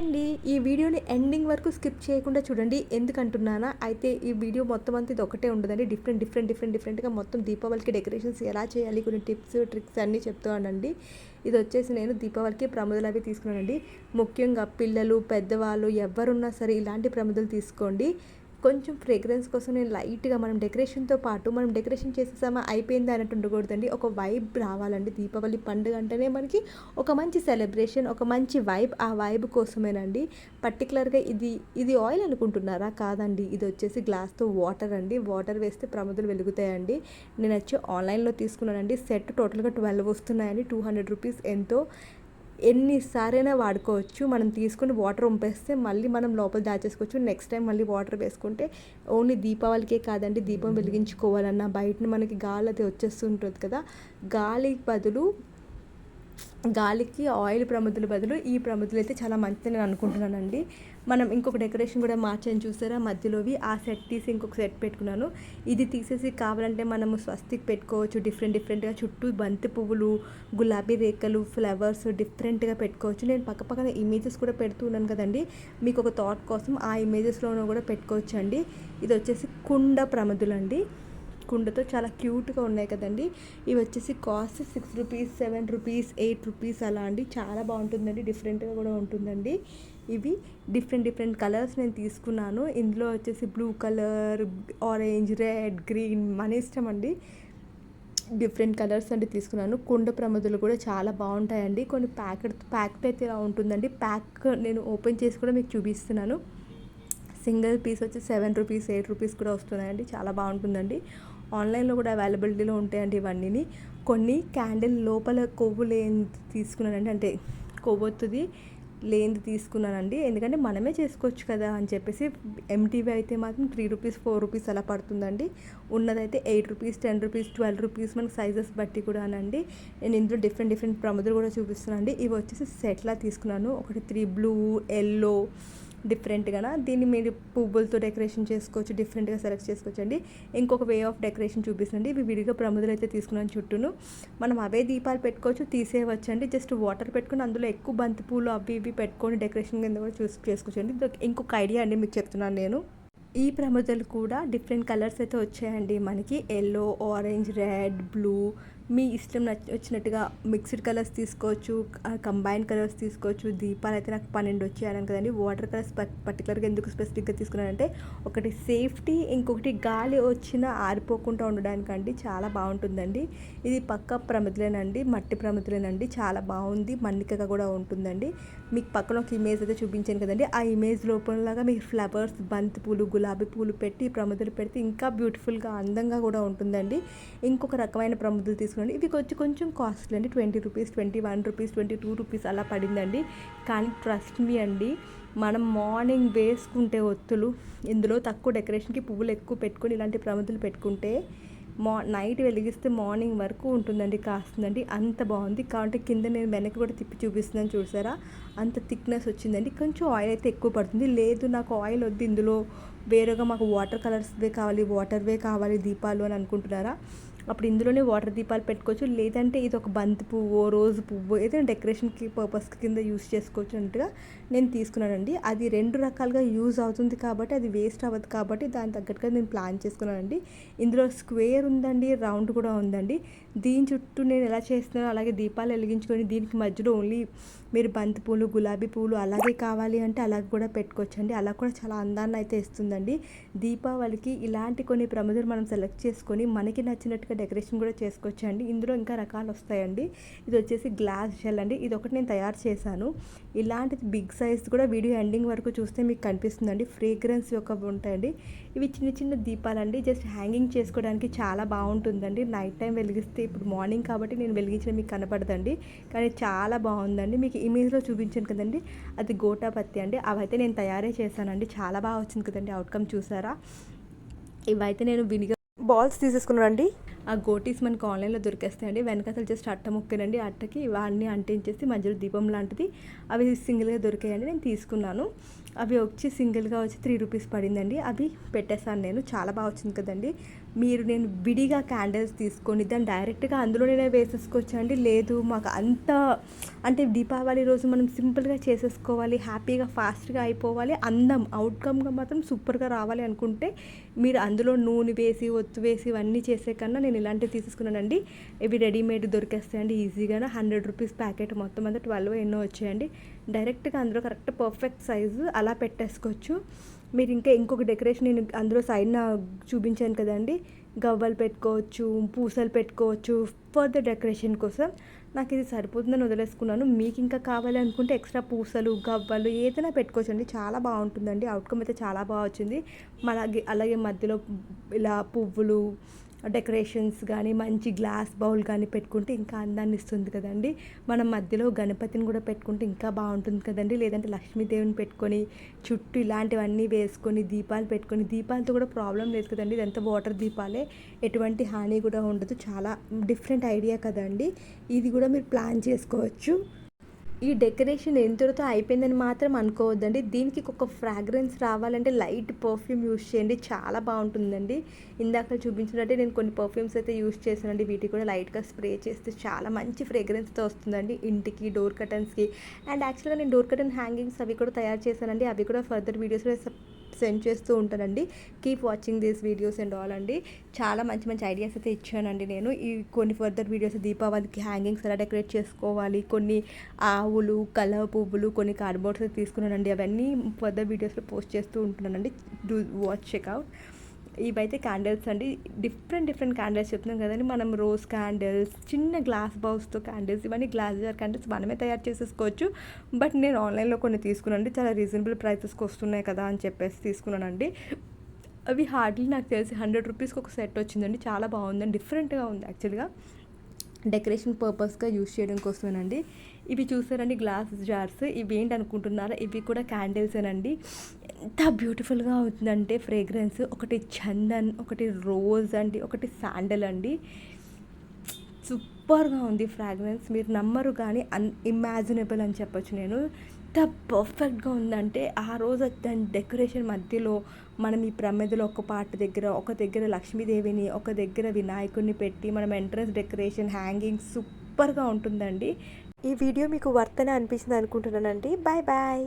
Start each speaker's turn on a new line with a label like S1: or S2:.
S1: అండి. ఈ వీడియోని ఎండింగ్ వరకు స్కిప్ చేయకుండా చూడండి. ఎందుకంటున్నానా? అయితే ఈ వీడియో మొత్తం అంతా ఇది ఒకటే ఉండదండి. డిఫరెంట్ డిఫరెంట్ డిఫరెంట్ డిఫరెంట్గా మొత్తం దీపావళికి డెకరేషన్స్ ఎలా చేయాలి కొన్ని టిప్స్ ట్రిక్స్ అన్నీ చెప్తానండి ఇది వచ్చేసి నేను దీపావళికి ప్రమదలు అవి తీసుకున్నానండి. ముఖ్యంగా పిల్లలు పెద్దవాళ్ళు ఎవరున్నా సరే ఇలాంటి ప్రముదలు తీసుకోండి. కొంచెం ఫ్రేగ్రెన్స్ కోసం నేను లైట్గా మనం డెకరేషన్తో పాటు మనం డెకరేషన్ చేసేసామా అయిపోయింది అన్నట్టు ఉండకూడదండి. ఒక వైబ్ రావాలండి. దీపావళి పండుగ అంటేనే మనకి ఒక మంచి సెలబ్రేషన్ ఒక మంచి వైబ్ ఆ వైబ్ కోసమేనండి. పర్టికులర్గా ఇది ఇది ఆయిల్ అనుకుంటున్నారా? కాదండి. ఇది వచ్చేసి గ్లాస్తో వాటర్ అండి. వాటర్ వేస్తే ప్రముదలు వెలుగుతాయండి. నేను వచ్చి ఆన్లైన్లో తీసుకున్నానండి. సెట్ టోటల్గా ట్వెల్వ్ వస్తున్నాయండి. టూ హండ్రెడ్ రూపీస్ ఎంతో. ఎన్నిసారైనా వాడుకోవచ్చు. మనం తీసుకుని వాటర్ వంపేస్తే మళ్ళీ మనం లోపల దాచేసుకోవచ్చు. నెక్స్ట్ టైం మళ్ళీ వాటర్ వేసుకుంటే ఓన్లీ దీపావళికే కాదండి దీపం వెలిగించుకోవాలన్నా బయట మనకి గాలి అది వచ్చేస్తుంటుంది కదా. గాలి బదులు గాలికి ఆయిల్ ప్రమిదల బదులు ఈ ప్రమిదలు అయితే చాలా మంచిది నేను అనుకుంటున్నానండి. మనం ఇంకొక డెకరేషన్ కూడా మార్చని చూసారా? మధ్యలోవి ఆ సెట్ తీసి ఇంకొక సెట్ పెట్టుకున్నాను. ఇది తీసేసి కావాలంటే మనము స్వస్తికి పెట్టుకోవచ్చు డిఫరెంట్ డిఫరెంట్గా చుట్టూ బంతి పువ్వులు గులాబీ రేఖలు ఫ్లవర్స్ డిఫరెంట్గా పెట్టుకోవచ్చు. నేను పక్క పక్కన ఇమేజెస్ కూడా పెడుతున్నాను కదండి. మీకు ఒక థాట్ కోసం ఆ ఇమేజెస్లోనూ కూడా పెట్టుకోవచ్చు అండి ఇది వచ్చేసి కుండ ప్రమదులు అండి కుండతో చాలా క్యూట్గా ఉన్నాయి కదండి. ఇవి వచ్చేసి cost six rupees seven rupees eight rupees అలా అండి. చాలా బాగుంటుందండి. డిఫరెంట్గా కూడా ఉంటుందండి. ఇవి డిఫరెంట్ డిఫరెంట్ కలర్స్ నేను తీసుకున్నాను. ఇందులో వచ్చేసి blue colour orange red green మన ఇష్టం అండి. డిఫరెంట్ కలర్స్ అంటే తీసుకున్నాను. కుండ ప్రమదులు కూడా చాలా బాగుంటాయండి. కొన్ని ప్యాకెట్ ప్యాకెట్ అయితే ఇలా ఉంటుందండి. ప్యాక్ నేను ఓపెన్ చేసి కూడా మీకు చూపిస్తున్నాను. సింగిల్ పీస్ వచ్చి సెవెన్ రూపీస్ ఎయిట్ రూపీస్ కూడా వస్తున్నాయండి. చాలా బాగుంటుందండి. ఆన్లైన్లో కూడా అవైలబిలిటీలో ఉంటాయండి ఇవన్నీ కొన్ని క్యాండిల్ లోపల కొవ్వు లేని తీసుకున్నానండి. అంటే కొవ్వొత్తుది లేనిది తీసుకున్నానండి. ఎందుకంటే మనమే చేసుకోవచ్చు కదా అని చెప్పేసి ఎంటీవీ అయితే మాత్రం త్రీ రూపీస్ ఫోర్ రూపీస్ అలా పడుతుందండి. ఉన్నదైతే eight rupees ten rupees twelve rupees మనకి సైజెస్ బట్టి కూడా అనండి నేను ఇందులో డిఫరెంట్ డిఫరెంట్ ప్రముదులు కూడా చూపిస్తున్నాను ఇవి వచ్చేసి సెట్లా తీసుకున్నాను. ఒకటి త్రీ బ్లూ ఎల్లో డిఫరెంట్గా దీన్ని మీరు పువ్వులతో డెకరేషన్ చేసుకోవచ్చు డిఫరెంట్గా సెలెక్ట్ చేసుకోవచ్చు అండి ఇంకొక వే ఆఫ్ డెకరేషన్ చూపిస్తుంది ఇవి విడిగా ప్రముదలు అయితే తీసుకున్నాను చుట్టూను. మనం అవే దీపాలు పెట్టుకోవచ్చు తీసేయవచ్చు అండి జస్ట్ వాటర్ పెట్టుకుని అందులో ఎక్కువ బంతి పూలు అవి ఇవి పెట్టుకొని డెకరేషన్ కింద కూడా చూసి చేసుకోవచ్చు అండి ఇంకొక ఐడియా అండి మీకు చెప్తున్నాను నేను. ఈ ప్రముదలు కూడా డిఫరెంట్ కలర్స్ అయితే వచ్చాయండి మనకి. ఎల్లో ఆరెంజ్ రెడ్ బ్లూ మీ ఇష్టం నచ్చ వచ్చినట్టుగా మిక్స్డ్ కలర్స్ తీసుకోవచ్చు కంబైన్ కలర్స్ తీసుకోవచ్చు. దీపాలు అయితే నాకు పన్నెండు వచ్చాయని కదండి. వాటర్ కలర్స్ పర్టికులర్గా ఎందుకు స్పెసిఫిక్గా తీసుకున్నానంటే ఒకటి సేఫ్టీ ఇంకొకటి గాలి వచ్చిన ఆరిపోకుండా ఉండడానికండి చాలా బాగుంటుందండి. ఇది పక్క ప్రమిదలేనండి మట్టి ప్రమిదలేనండి. చాలా బాగుంది మన్నికగా కూడా ఉంటుందండి. మీకు పక్కన ఒక ఇమేజ్ అయితే చూపించాను కదండి. ఆ ఇమేజ్ లోపలలాగా మీకు ఫ్లవర్స్ బంతి పూలు గులాబీ పూలు పెట్టి ప్రమిదలు పెడితే ఇంకా బ్యూటిఫుల్గా అందంగా కూడా ఉంటుందండి. ఇంకొక రకమైన ప్రమిదలు తీసుకుని తీసుకోండి ఇవి కొంచెం కొంచెం కాస్ట్లీ అండి. Twenty rupees twenty one rupees twenty two rupees అలా పడిందండి. కానీ ట్రస్ట్ మీ అండి మనం మార్నింగ్ వేసుకుంటే ఒత్తులు ఇందులో తక్కువ డెకరేషన్కి పువ్వులు ఎక్కువ పెట్టుకొని ఇలాంటి ప్రమతులు పెట్టుకుంటే మా నైట్ వెలిగిస్తే మార్నింగ్ వరకు ఉంటుందండి కాస్తుందండి. అంత బాగుంది. కాబట్టి కింద నేను వెనక్కి కూడా తిప్పి చూపిస్తున్నాను చూసారా? అంత థిక్నెస్ వచ్చిందండి. కొంచెం ఆయిల్ అయితే ఎక్కువ పడుతుంది. లేదు నాకు ఆయిల్ వద్దు. ఇందులో వేరేగా మాకు వాటర్ కలర్స్వే కావాలి వాటర్వే కావాలి దీపాలు అని అనుకుంటున్నారా? అప్పుడు ఇందులోనే వాటర్ దీపాలు పెట్టుకోవచ్చు. లేదంటే ఇది ఒక బంతి పువ్వు రోజు పువ్వు ఏదైనా డెకరేషన్కి పర్పస్ కింద యూస్ చేసుకోవచ్చు అన్నట్టుగా నేను తీసుకున్నానండి. అది రెండు రకాలుగా యూజ్ అవుతుంది కాబట్టి అది వేస్ట్ అవ్వదు కాబట్టి దాని తగ్గట్టుగా నేను ప్లాన్ చేసుకున్నానండి. ఇందులో స్క్వేర్ ఉందండి రౌండ్ కూడా ఉందండి. దీని చుట్టూ నేను ఎలా చేస్తున్నానో అలాగే దీపాలు వెలిగించుకొని దీనికి మధ్యలో ఓన్లీ మీరు బంతి పూలు గులాబీ పూలు అలాగే కావాలి అంటే అలాగ కూడా పెట్టుకోవచ్చండి. అలా కూడా చాలా అందాన్ని అయితే ఇస్తుందండి. దీపావళికి ఇలాంటి కొన్ని ప్రముదులు మనం సెలెక్ట్ చేసుకొని మనకి నచ్చినట్టుగా డెకరేషన్ కూడా చేసుకోవచ్చు అండి ఇందులో ఇంకా రకాలు వస్తాయండి. ఇది వచ్చేసి గ్లాస్ జెల్ అండి. ఇది ఒకటి నేను తయారు చేశాను. ఇలాంటిది బిగ్ సైజ్ కూడా వీడియో ఎండింగ్ వరకు చూస్తే మీకు కనిపిస్తుందండి. ఫ్రేగ్రెన్స్ యొక్క ఉంటాయండి. ఇవి చిన్న చిన్న దీపాలండి. జస్ట్ హ్యాంగింగ్ చేసుకోవడానికి చాలా బాగుంటుందండి. నైట్ టైం వెలిగిస్తే ఇప్పుడు మార్నింగ్ కాబట్టి నేను వెలిగించిన మీకు కనపడదండి. కానీ చాలా బాగుందండి. మీకు ఇమేజ్లో చూపించాను కదండి. అది గోటాపత్తి అండి. అవైతే నేను తయారే చేశానండి. చాలా బాగా వచ్చింది కదండి అవుట్కమ్ చూసారా? ఇవైతే నేను వినిగా బాల్స్ తీసేసుకున్నానండి ఆ గోటీస్ మనకు ఆన్లైన్లో దొరికేస్తాయండి. వెనక అసలు జస్ట్ అట్ట ముక్కనండి అట్టకి ఇవన్నీ అంటించేసి మధ్యలో దీపం లాంటిది. అవి సింగిల్గా దొరికాయండి. నేను తీసుకున్నాను. అవి వచ్చి సింగిల్గా వచ్చి త్రీ రూపీస్ పడిందండి. అవి పెట్టేశాను నేను. చాలా బాగా వచ్చింది కదండి. మీరు నేను విడిగా క్యాండిల్స్ తీసుకొని దాన్ని డైరెక్ట్గా అందులోనే వేసేసుకోవచ్చు అండి? లేదు మాకు అంత అంటే దీపావళి రోజు మనం సింపుల్గా చేసేసుకోవాలి హ్యాపీగా ఫాస్ట్గా అయిపోవాలి అందం అవుట్కమ్గా మాత్రం సూపర్గా రావాలి అనుకుంటే మీరు అందులో నూనె వేసి ఒత్తు వేసి ఇవన్నీ చేసే కన్నా నేను ఇలాంటివి తీసుకున్నానండి. ఇవి రెడీమేడ్ దొరికేస్తాయండి ఈజీగానే హండ్రెడ్ రూపీస్ ప్యాకెట్ మొత్తం అంతా ట్వెల్వ్ ఎన్నో వచ్చాయండి. డైరెక్ట్గా అందులో కరెక్ట్ పర్ఫెక్ట్ సైజు అలా పెట్టేసుకోవచ్చు. మీరు ఇంకా ఇంకొక డెకరేషన్ నేను అందులో సైడ్న చూపించాను కదండి. గవ్వలు పెట్టుకోవచ్చు పూసలు పెట్టుకోవచ్చు ఫర్దర్ డెకరేషన్ కోసం. నాకు ఇది సరిపోతుందని వదిలేసుకున్నాను. మీకు ఇంకా కావాలనుకుంటే ఎక్స్ట్రా పూసలు గవ్వలు ఏదైనా పెట్టుకోవచ్చు అండి చాలా బాగుంటుందండి. అవుట్కమ్ అయితే చాలా బాగా వచ్చింది. అలాగే అలాగే మధ్యలో ఇలా పువ్వులు డెకరేషన్స్ కానీ మంచి గ్లాస్ బౌల్ కానీ పెట్టుకుంటే ఇంకా అందాన్ని ఇస్తుంది కదండి. మనం మధ్యలో గణపతిని కూడా పెట్టుకుంటే ఇంకా బాగుంటుంది కదండి. లేదంటే లక్ష్మీదేవిని పెట్టుకొని చుట్టూ ఇలాంటివన్నీ వేసుకొని దీపాలు పెట్టుకొని దీపాలతో కూడా ప్రాబ్లం లేదు కదండి. ఇదంతా వాటర్ దీపాలే. ఎటువంటి హాని కూడా ఉండదు. చాలా డిఫరెంట్ ఐడియా కదండి. ఇది కూడా మీరు ప్లాన్ చేసుకోవచ్చు. ఈ డెకరేషన్ ఎంతటితో అయిపోయిందని మాత్రం అనుకోవద్దండి. దీనికి ఒక ఫ్రాగ్రెన్స్ రావాలంటే లైట్ పర్ఫ్యూమ్ యూస్ చేయండి. చాలా బాగుంటుందండి. ఇందాక చూపించినట్టే నేను కొన్ని పర్ఫ్యూమ్స్ అయితే యూస్ చేశానండి. వీటికి కూడా లైట్గా స్ప్రే చేస్తే చాలా మంచి ఫ్రేగ్రెన్స్తో వస్తుందండి ఇంటికి డోర్ కర్టన్స్కి. అండ్ యాక్చువల్గా నేను డోర్ కర్టన్ హ్యాంగింగ్స్ అవి కూడా తయారు చేశానండి. అవి కూడా ఫర్దర్ వీడియోస్లో సెండ్ చేస్తూ ఉంటానండి. Keep watching these videos and all అండి. చాలా మంచి మంచి ఐడియాస్ అయితే ఇచ్చానండి నేను. ఈ కొన్ని ఫర్దర్ వీడియోస్ దీపావళికి హ్యాంగింగ్స్ ఎలా డెకరేట్ చేసుకోవాలి కొన్ని ఆవులు కలర్ పువ్వులు కొన్ని కార్డ్బోర్డ్స్ తీసుకున్నానండి. అవన్నీ ఫర్దర్ వీడియోస్లో పోస్ట్ చేస్తూ ఉంటున్నానండి. డూ వాచ్ చెక్అవుట్ ఇవైతే క్యాండిల్స్ అండి. డిఫరెంట్ డిఫరెంట్ క్యాండిల్స్ చెప్తున్నాం కదండి. మనం రోజ్ క్యాండిల్స్ చిన్న గ్లాస్ బౌల్స్తో క్యాండిల్స్ ఇవన్నీ గ్లాస్ జార్ క్యాండిల్స్ మనమే తయారు చేసేసుకోవచ్చు. బట్ నేను ఆన్లైన్లో కొన్ని తీసుకున్నానండి. చాలా రీజనబుల్ ప్రైసెస్కి వస్తున్నాయి కదా అని చెప్పేసి తీసుకున్నానండి. అవి హార్డ్లీ నాకు తెలిసి హండ్రెడ్ రూపీస్కి ఒక సెట్ వచ్చిందండి. చాలా బాగుందండి. డిఫరెంట్గా ఉంది యాక్చువల్గా డెకరేషన్ పర్పస్గా యూజ్ చేయడం కోసమేనండి. ఇవి చూసారండి గ్లాస్ జార్స్. ఇవి ఏంటి అనుకుంటున్నారా? ఇవి కూడా క్యాండిల్సేనండి ఎంత బ్యూటిఫుల్గా అవుతుందంటే ఫ్రేగ్రెన్స్ ఒకటి చందన్ ఒకటి రోజ్ అండి ఒకటి శాండల్ అండి. సూపర్గా ఉంది ఫ్రాగ్రెన్స్ మీరు నమ్మరు కానీ అన్ ఇమాజినబుల్ అని చెప్పొచ్చు నేను. ఎంత పర్ఫెక్ట్గా ఉందంటే ఆ రోజు దాని డెకరేషన్ మధ్యలో మనం ఈ ప్రమిదలో ఒక పార్ట్ దగ్గర ఒక దగ్గర లక్ష్మీదేవిని ఒక దగ్గర వినాయకుడిని పెట్టి మనం ఎంట్రన్స్ డెకరేషన్ హ్యాంగింగ్ సూపర్గా ఉంటుందండి.
S2: ఈ వీడియో మీకు వర్తన అనిపించింది అనుకుంటున్నానండి. Bye bye.